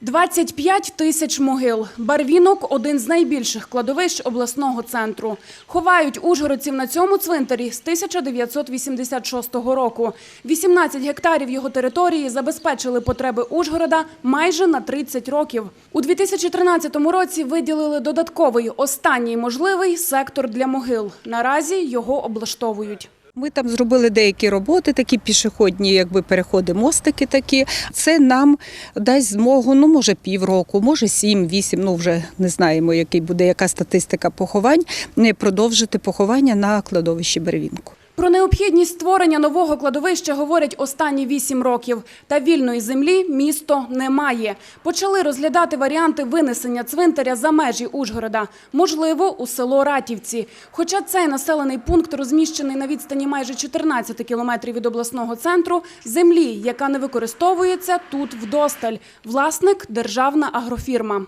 25 тисяч могил. Барвінок – один з найбільших кладовищ обласного центру. Ховають ужгородців на цьому цвинтарі з 1986 року. 18 гектарів його території забезпечили потреби Ужгорода майже на 30 років. У 2013 році виділили додатковий, останній можливий сектор для могил. Наразі його облаштовують. Ми там зробили деякі роботи, такі пішохідні, якби переходи, мостики такі. Це нам дасть змогу, ну може півроку, може сім-вісім, ну вже не знаємо, який буде яка статистика поховань, не продовжити поховання на кладовищі Бервінку. Про необхідність створення нового кладовища говорять останні вісім років. Та вільної землі місто не має. Почали розглядати варіанти винесення цвинтаря за межі Ужгорода. Можливо, у село Ратівці. Хоча цей населений пункт розміщений на відстані майже 14 кілометрів від обласного центру, землі, яка не використовується, тут вдосталь. Власник – державна агрофірма.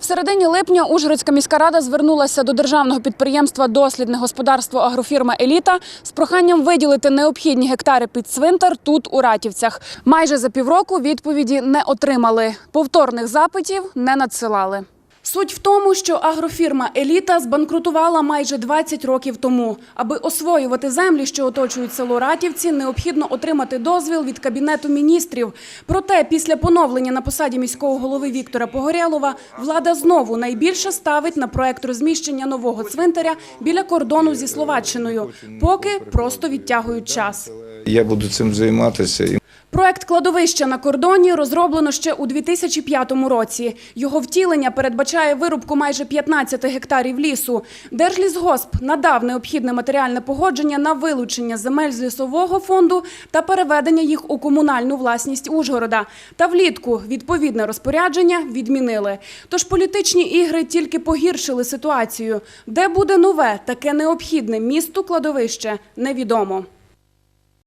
В середині липня Ужгородська міська рада звернулася до державного підприємства Дослідне господарство агрофірма Еліта з проханням виділити необхідні гектари під цвинтар тут у Ратівцях. Майже за півроку відповіді не отримали. Повторних запитів не надсилали. Суть в тому, що агрофірма Еліта збанкрутувала майже 20 років тому. Аби освоювати землі, що оточують село Ратівці, необхідно отримати дозвіл від Кабінету міністрів. Проте після поновлення на посаді міського голови Віктора Погорєлова влада знову найбільше ставить на проект розміщення нового цвинтаря біля кордону зі Словаччиною. Поки просто відтягують час. Я буду цим займатися. Проект кладовища на кордоні розроблено ще у 2005 році. Його втілення передбачає вирубку майже 15 гектарів лісу. Держлісгосп надав необхідне матеріальне погодження на вилучення земель з лісового фонду та переведення їх у комунальну власність Ужгорода. Та влітку відповідне розпорядження відмінили. Тож політичні ігри тільки погіршили ситуацію. Де буде нове, таке необхідне місту кладовище, невідомо.